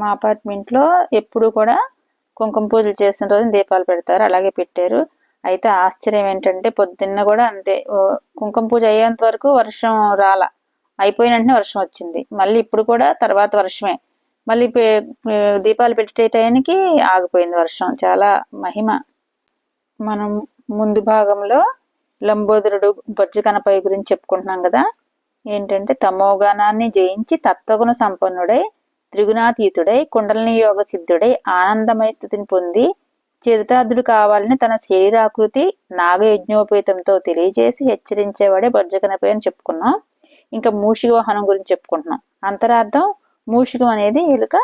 మా అపార్ట్మెంట్లో ఎప్పుడు కూడా కుంకుమ పూజలు చేసిన రోజు దీపాలు పెడతారు అలాగే పెట్టారు. అయితే ఆశ్చర్యం ఏంటంటే పొద్దున్న కూడా అంతే. కుంకుమ పూజ అయ్యేంత వరకు వర్షం రాల. అయిపోయిన వెంటనే వర్షం వచ్చింది. మళ్ళీ ఇప్పుడు కూడా తర్వాత వర్షమే. మళ్ళీ దీపాలు పెట్టే టైంకి ఆగిపోయింది వర్షం. చాలా మహిమ. మనం ముందు భాగంలో లంబోదరుడు బొజ్జ కనపై గురించి చెప్పుకుంటున్నాం కదా. ఏంటంటే తమోగానాన్ని జయించి తత్వగుణ సంపన్నుడై త్రిగుణాతీతుడై కుండలని యోగ సిద్ధుడై ఆనందమయ స్థితిని పొంది చరితార్థుడు కావాలని తన శరీరాకృతి నాగయజ్ఞోపేతంతో తెలియజేసి హెచ్చరించేవాడే బొజ్జగనపై అని చెప్పుకున్నాం. ఇంకా మూషిక వాహనం గురించి చెప్పుకుంటున్నాం. అంతరార్థం మూషికం అనేది ఎలుక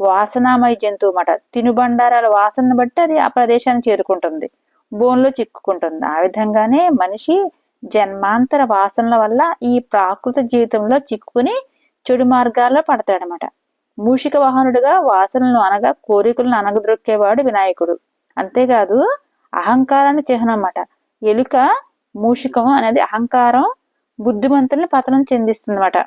వాసనామయ జంతువు అన్నమాట. తినుబండారాల వాసనను బట్టి అది ఆ ప్రదేశాన్ని చేరుకుంటుంది. బోన్లో చిక్కుకుంటుంది. ఆ విధంగానే మనిషి జన్మాంతర వాసనల వల్ల ఈ ప్రాకృత జీవితంలో చిక్కుకుని చెడు మార్గాల్లో పడతాడనమాట మూషిక వాహనుడిగా వాసనలను అనగా కోరికలను అనగదొక్కేవాడు వినాయకుడు. అంతేకాదు అహంకారాన్ని చిహ్నం అన్నమాట ఎలుక మూషికం అనేది అహంకారం బుద్ధిమంతుల్ని పతనం చెందిస్తుందన్నమాట.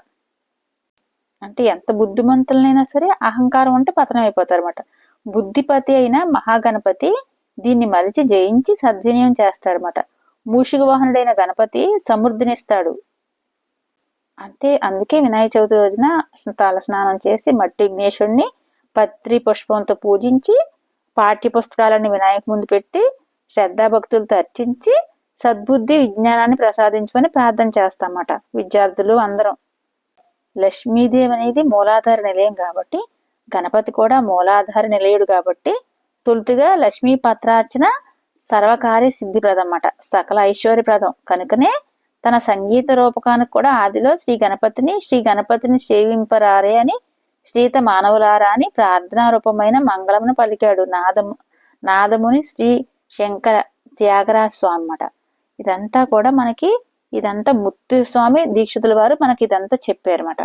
అంటే ఎంత బుద్ధిమంతులనైనా సరే అహంకారం అంటే పతనం అయిపోతారన్నమాట బుద్ధిపతి అయిన మహాగణపతి దీన్ని మలిచి జయించి సద్వినియోగం చేస్తాడనమాట మూషిక వాహనుడైన గణపతి సమృద్ధినిస్తాడు. అంటే అందుకే వినాయక చవితి రోజున తల స్నానం చేసి మట్టి విఘ్నేశ్వరుణ్ణి పత్రి పుష్పంతో పూజించి పాఠ్య పుస్తకాలను వినాయక ముందు పెట్టి శ్రద్ధాభక్తులతో అర్చించి సద్బుద్ధి విజ్ఞానాన్ని ప్రసాదించమని ప్రార్థన చేస్తామట విద్యార్థులు అందరం. లక్ష్మీదేవి అనేది మూలాధార నిలయం కాబట్టి గణపతి కూడా మూలాధార నిలయుడు కాబట్టి తొలుతుగా లక్ష్మీ పత్రార్చన సర్వకార్య సిద్ధిప్రదం అన్నమాట సకల ఐశ్వర్యప్రదం. కనుకనే తన సంగీత రూపకానికి కూడా ఆదిలో శ్రీ గణపతిని శ్రీ గణపతిని సేవింపరారే అని శ్రీత మానవులారా అని ప్రార్థనా రూపమైన మంగళమును పలికాడు నాదము నాదముని శ్రీ శంకర త్యాగరాజ స్వామి అన్నమాట ఇదంతా కూడా మనకి ఇదంతా ముత్తుస్వామి దీక్షితుల వారు మనకి ఇదంతా చెప్పారన్నమాట.